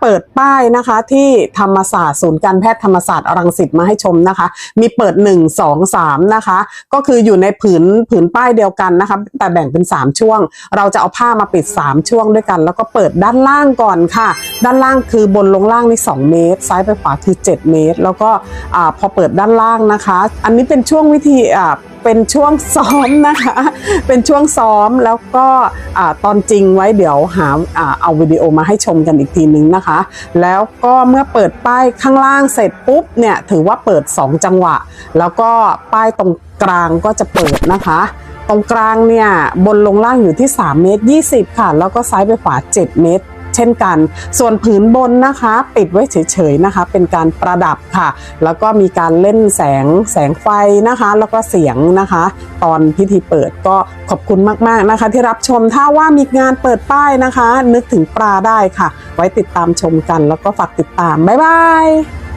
เปิดป้ายนะคะที่ธรรมศาสตร์ศูนย์การแพทย์ธรรมศาสตร์อรังสิตมาให้ชมนะคะ มีเปิด 1 2 3 นะคะ ก็คืออยู่ในผืนผืนป้ายเดียวกันนะคะ แต่แบ่งเป็น 3 ช่วง เราจะเอาผ้ามาปิด 3 ช่วงด้วยกัน แล้วก็เปิดด้านล่างก่อนค่ะ ด้านล่างคือบนลงล่างนี่2เมตร ซ้ายไปขวาคือ 7 เมตร แล้วก็อพอเปิดด้านล่างนะคะ อันนี้เป็นช่วงวิธี เป็นช่วงซ้อมนะคะ เป็นช่วงซ้อมแล้วก็อตอนจริงไว้เดี๋ยวหาอ่าเอาวิดีโอมาให้ชมกันอีกทีนึงนะคะ แล้วก็เมื่อเปิดป้ายข้างล่างเสร็จปุ๊บเนี่ยถือว่าเปิด 2 จังหวะ แล้วก็ป้ายตรงกลางก็จะเปิดนะคะตรงกลางเนี่ยบนลงล่างอยู่ที่ 3 เมตร 20 ค่ะ แล้วก็ซ้ายไปขวา 7 เมตร เช่นกัน ส่วนผืนบนนะคะ ปิดไว้เฉยๆนะคะ เป็นการประดับค่ะ แล้วก็มีการเล่นแสงแสงไฟนะคะ แล้วก็เสียงนะคะ ตอนพิธีเปิดก็ขอบคุณมากๆนะคะ ที่รับชมถ้าว่ามีงานเปิดป้ายนะคะ นึกถึงปลาได้ค่ะ ไว้ติดตามชมกัน แล้วก็ฝากติดตามบ๊ายบาย